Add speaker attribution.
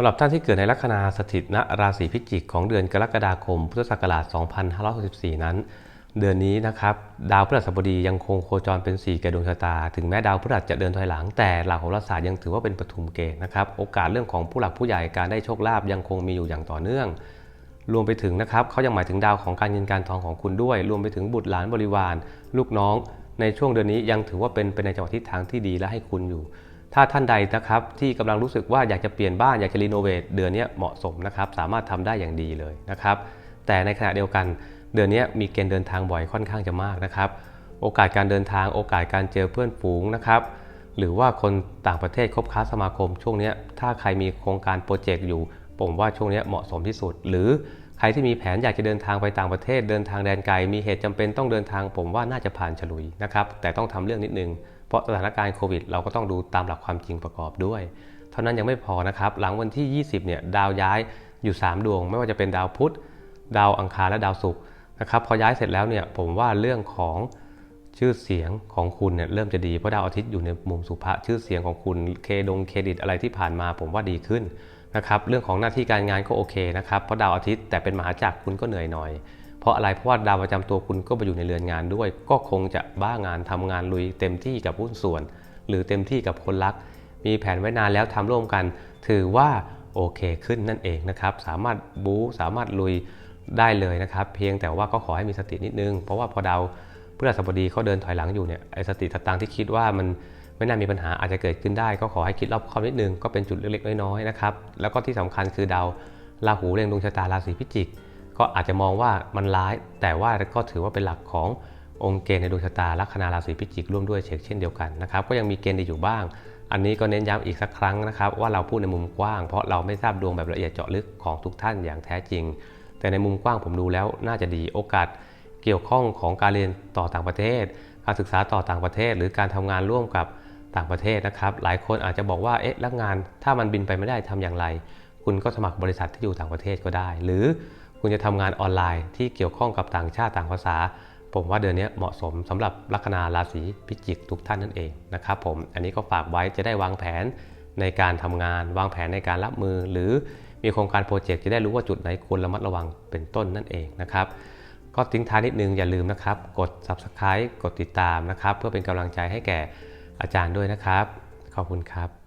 Speaker 1: ำหรับท่านที่เกิดในลัคนาสถิตณราศีพิจิกของเดือนกรกฎาคม พุทธศักราช 2564 นั้น เดือนนี้นะครับ ดาวพฤหัสบดียังคงโคจรเป็น 4 แก่ดวงชะตา ถึงแม้ดาวพฤหัสจะเดินถอยหลัง แต่หลักโหราศาสตร์ยังถือว่าเป็นปฐุมเกณฑ์นะครับ โอกาสเรื่องของผู้หลักผู้ใหญ่การได้โชคลาภยังคงมีอยู่อย่างต่อเนื่อง รวมไปถึงนะครับเขายังหมายถึงดาวของการเงินการทองของคุณด้วย รวมไปถึงบุตรหลานบริวาร ลูกน้อง ในช่วงเดือนนี้ยังถือว่าเป็นไปในจังหวะทิศทางที่ดีและให้คุณอยู่ ถ้าท่านใดนะครับที่กำลังรู้สึกว่าอยากจะเปลี่ยนบ้านอยากจะรีโนเวทเดือนนี้เหมาะสมนะครับสามารถทำได้อย่างดีเลยนะครับ แต่ในขณะเดียวกันเดือนนี้มีเกณฑ์เดินทางบ่อยค่อนข้างจะมากนะครับ โอกาสการเดินทางโอกาสการเจอเพื่อนฝูงนะครับหรือว่าคนต่างประเทศคบค้าสมาคมช่วงนี้ถ้าใครมีโครงการโปรเจกต์อยู่ ผมว่าช่วงนี้เหมาะสมที่สุด หรือใครที่มีแผนอยากจะเดินทางไปต่างประเทศ เดินทางแดนไกล มีเหตุจำเป็นต้องเดินทาง ผมว่าน่าจะผ่านฉลุยนะครับ แต่ต้องทำเรื่องนิดนึง เพราะสถานการณ์โควิด เราก็ต้องดูตามหลักความจริงประกอบด้วย เท่านั้นยังไม่พอนะครับ หลังวันที่ 20 เนี่ยดาวย้ายอยู่ 3 ดวง ไม่ว่าจะเป็นดาวพุธ ดาวอังคาร และดาวศุกร์นะครับ พอย้ายเสร็จแล้วเนี่ย ผมว่าเรื่องของชื่อเสียงของคุณเนี่ยเริ่มจะดี เพราะดาวอาทิตย์อยู่ในมุมสุภะชื่อเสียงของคุณเคดงเครดิตอะไรที่ผ่านมา ผมว่าดีขึ้น นะครับเรื่องของหน้าที่การงานก็โอเคนะครับเพราะดาวอาทิตย์แต่เป็นมหาจักรคุณก็เหนื่อยหน่อย เพราะอะไรเพราะว่าดาวประจำตัวคุณก็ไปอยู่ในเรือนงานด้วย ก็คงจะบ้างานทำงานลุยเต็มที่กับหุ้นส่วน หรือเต็มที่กับคนรัก มีแผนไว้นานแล้วทำร่วมกัน ถือว่าโอเคขึ้นนั่นเองนะครับสามารถบู๊สามารถลุยได้เลยนะครับ เพียงแต่ว่าก็ขอให้มีสตินิดนึง เพราะว่าพอดาวพฤหัสบดีเขาเดินถอยหลังอยู่เนี่ยไอ้สติสตางค์ที่คิดว่ามัน ไม่น่ามีปัญหาอาจจะเกิดขึ้นได้ ก็ขอให้คิดรอบคอบนิดนึงก็เป็นจุดเล็กๆน้อยๆนะครับแล้วก็ที่สำคัญคือดาวราหูเล็งดวงชะตาราศีพิจิก ก็อาจจะมองว่ามันร้าย แต่ว่าก็ถือว่าเป็นหลักขององค์เกณฑ์ในดวงชะตาลัคนาราศีพิจิกร่วมด้วยเช็คเช่นเดียวกันนะครับก็ยังมีเกณฑ์ดีอยู่บ้าง อันนี้ก็เน้นย้ำอีกสักครั้งนะครับว่าเราพูดในมุมกว้าง เพราะเราไม่ทราบดวงแบบละเอียดเจาะลึกของทุกท่านอย่างแท้จริง แต่ในมุมกว้างผมดูแล้วน่าจะดีโอกาสเกี่ยวข้องของการเรียนต่อต่างประเทศ การศึกษาต่อต่างประเทศ หรือการทำงานร่วมกับ ต่างประเทศนะครับ หลายคนอาจจะบอกว่าเอ๊ะแล้วงานถ้ามันบินไปไม่ได้ทำอย่างไร คุณก็สมัครบริษัทที่อยู่ต่างประเทศก็ได้ หรือคุณจะทำงานออนไลน์ที่เกี่ยวข้องกับต่างชาติต่างภาษา ผมว่าเดือนนี้เหมาะสมสำหรับลัคนาราศีพิจิกทุกท่านนั่นเองนะครับผมอันนี้ก็ฝากไว้จะได้วางแผนในการทำงาน วางแผนในการรับมือ หรือมีโครงการโปรเจกต์จะได้รู้ว่าจุดไหนควรระมัดระวังเป็นต้นนั่นเองนะครับก็ทิ้งท้ายนิดนึงอย่าลืมนะครับ กด subscribe กดติดตามนะครับ เพื่อเป็นกำลังใจให้แก่ อาจารย์ด้วยนะครับ ขอบคุณครับ